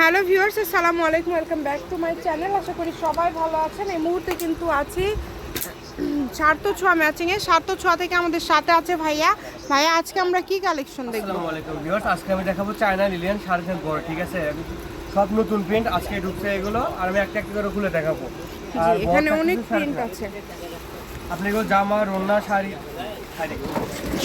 Hello viewers আসসালামু আলাইকুম welcome back to my channel. আশা করি সবাই ভালো আছেন। এই মুহূর্তে কিন্তু আছি সার্থ ছোঁয়া ম্যাচিংয়ে সার্থ ছোঁয়া থেকে আমাদের সাথে আছে ভাইয়া। ভাইয়া আজকে আমরা কি কালেকশন দেখব? আসসালামু আলাইকুম ভিউয়ার্স আজকে আমি দেখাবো চায়না লিলিয়ান তিন বড় ঠিক আছে? সব নতুন প্রিন্ট আজকে ঢুকছে এগুলো আর আমি একটা একটা করে খুলে দেখাবো। আর এখানে অনেক প্রিন্ট আছে। আপনি এগুলো জামা রন্না শাড়ি শাড়ি।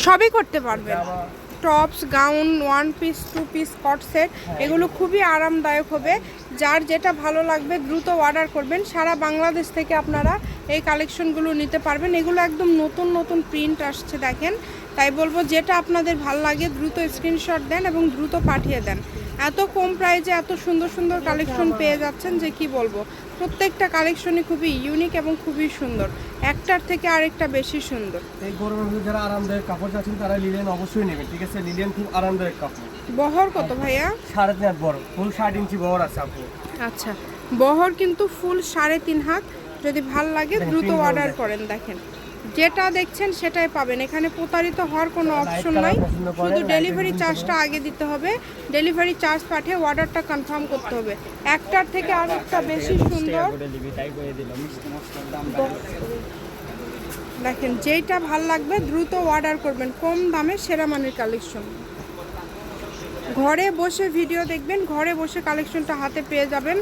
সবই করতে পারবেন। জামা tops gown one piece two piece কট সেট এগুলো খুবই আরামদায়ক হবে। যার যেটা ভালো লাগবে দ্রুত অর্ডার করবেন। সারা বাংলাদেশ থেকে আপনারা এই কালেকশনগুলো নিতে পারবেন। এগুলো একদম নতুন নতুন প্রিন্ট আসছে দেখেন। তাই বলব যেটা আপনাদের ভালো লাগে দ্রুত স্ক্রিনশট দেন এবং দ্রুত পাঠিয়ে দেন। এত কম প্রাইজে এত সুন্দর সুন্দর কালেকশন পেয়ে যাচ্ছেন যে কি বলব? প্রত্যেকটা কালেকশনই খুবই ইউনিক এবং খুবই সুন্দর। একটার থেকে আরেকটা বেশি সুন্দর। এই গরমের মধ্যে যারা আরামদায়ক কাপড় চাচ্ছেন তারা লিলিয়ান অবশ্যই নেবেন ঠিক আছে? লিলিয়ান খুব আরামদায়ক কাপড়। বহর কত ভাইয়া? সাড়ে তিন হাত বড় ফুল ষাট ইঞ্চি বহর আছে আপু। আচ্ছা বহর কিন্তু ফুল সাড়ে তিন হাত। যদি ভালো লাগে দ্রুত অর্ডার করেন দেখেন। যেটা দেখছেন সেটাই পাবেন। এখানে প্রতারিত হওয়ার কোনো অপশন নাই। শুধু ডেলিভারি চার্জটা আগে দিতে হবে। ডেলিভারি চার্জ পাঠিয়ে অর্ডারটা কনফার্ম করতে হবে। একটার থেকে আর একটা বেশি সুন্দর। দেখেন যেইটা ভালো লাগবে দ্রুত অর্ডার করবেন। কম দামে সেরা মানের কালেকশন ঘরে বসে ভিডিও দেখবেন ঘরে বসে কালেকশনটা হাতে পেয়ে যাবেন।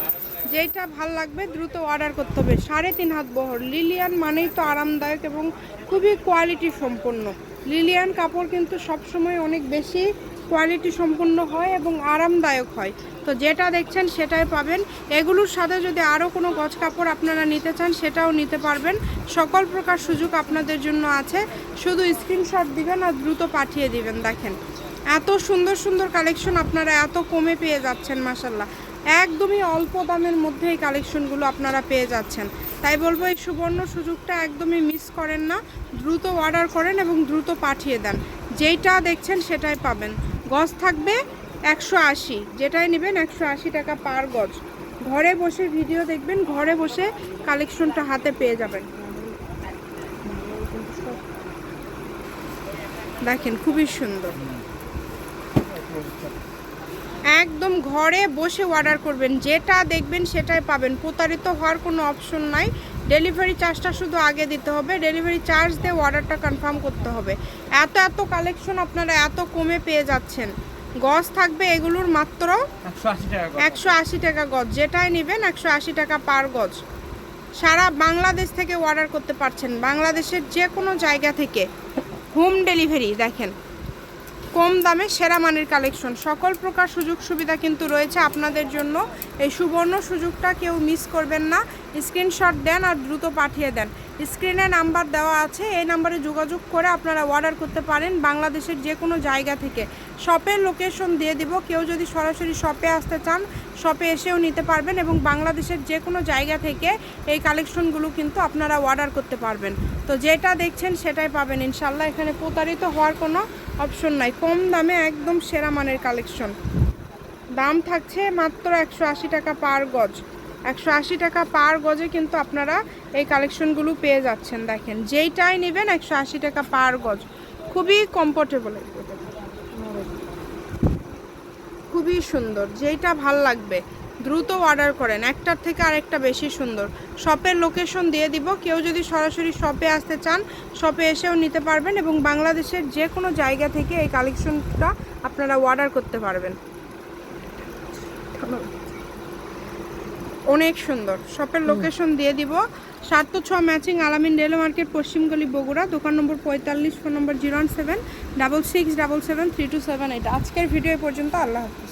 যেইটা ভালো লাগবে দ্রুত অর্ডার করতে হবে। সাড়ে তিন হাত বহর। লিলিয়ান মানেই তো আরামদায়ক এবং খুবই কোয়ালিটি সম্পন্ন। লিলিয়ান কাপড় কিন্তু সবসময় অনেক বেশি কোয়ালিটি সম্পন্ন হয় এবং আরামদায়ক হয়। তো যেটা দেখছেন সেটাই পাবেন। এগুলোর সাথে যদি আরও কোনো গছ কাপড় আপনারা নিতে চান, সেটাও নিতে পারবেন। সকল প্রকার সুযোগ আপনাদের জন্য আছে। শুধু স্ক্রিনশট দিবেন আর দ্রুত পাঠিয়ে দিবেন। দেখেন, এত সুন্দর সুন্দর কালেকশন আপনারা এত কমে পেয়ে যাচ্ছেন মাসাল্লাহ একদমই অল্প দামের মধ্যে এই কালেকশনগুলো আপনারা পেয়ে যাচ্ছেন। তাই বলব এই সুবর্ণ সুযোগটা একদমই মিস করেন না। দ্রুত অর্ডার করেন এবং দ্রুত পাঠিয়ে দেন। যেইটা দেখছেন সেটাই পাবেন। গজ থাকবে একশো আশি, যেটাই নেবেন একশো আশি টাকা পার গজ। ঘরে বসে ভিডিও দেখবেন, ঘরে বসে কালেকশনটা হাতে পেয়ে যাবেন। দেখেন, খুবই সুন্দর। একদম ঘরে বসে অর্ডার করবেন যেটা দেখবেন সেটাই পাবেন। প্রতারিত হওয়ার কোনো অপশন নাই। ডেলিভারি চার্জটা শুধু আগে দিতে হবে। ডেলিভারি চার্জ দিয়ে অর্ডারটা কনফার্ম করতে হবে। এত এত কালেকশন আপনারা এত কমে পেয়ে যাচ্ছেন। গজ থাকবে এগুলোর মাত্র একশো আশি টাকা গজ। যেটাই নেবেন একশো আশি টাকা পার গজ। সারা বাংলাদেশ থেকে অর্ডার করতে পারছেন। বাংলাদেশের যে কোনো জায়গা থেকে হোম ডেলিভারি দেখেন। কম দামে সেরা মানের কালেকশন। সকল প্রকার সুযোগ সুবিধা কিন্তু রয়েছে আপনাদের জন্য। এই সুবর্ণ সুযোগটা কেউ মিস করবেন না। স্ক্রিনশট দেন আর দ্রুত পাঠিয়ে দেন। স্ক্রিনে নাম্বার দেওয়া আছে, এই নাম্বারে যোগাযোগ করে আপনারা অর্ডার করতে পারেন বাংলাদেশের যে কোনো জায়গা থেকে। শপের লোকেশন দিয়ে দিব, কেউ যদি সরাসরি শপে আসতে চান শপে এসেও নিতে পারবেন এবং বাংলাদেশের যে কোনো জায়গা থেকে এই কালেকশনগুলো কিন্তু আপনারা অর্ডার করতে পারবেন। তো যেটা দেখছেন সেটাই পাবেন। ইনশাল্লাহ এখানে প্রতারিত হওয়ার কোনো অপশন নাই। কম দামে একদম সেরা মানের কালেকশন দাম থাকছে মাত্র একশো আশি টাকা পার গজ। একশো আশি টাকা পার গজে কিন্তু আপনারা এই কালেকশনগুলো পেয়ে যাচ্ছেন, দেখেন। যেইটাই নেবেন একশো আশি টাকা পার গজ। খুবই কমফোর্টেবল খুবই সুন্দর, যেইটা ভালো লাগবে, দ্রুত অর্ডার করেন। একটার থেকে আরেকটা বেশি সুন্দর। শপের লোকেশন দিয়ে দিব, কেউ যদি সরাসরি শপে আসতে চান, শপে এসেও নিতে পারবেন এবং বাংলাদেশের যে কোনো জায়গা থেকে এই কালেকশনটা আপনারা অর্ডার করতে পারবেন। অনেক সুন্দর। শপের লোকেশন দিয়ে দিব। সাত তো ছ ম্যাচিং আলামিন রেল মার্কেট পশ্চিমগলি বগুড়া দোকান নম্বর পঁয়তাল্লিশ ফোন নম্বর zero one seven double six double seven three two seven eight আজকের ভিডিও পর্যন্ত আল্লাহ হাফিজ।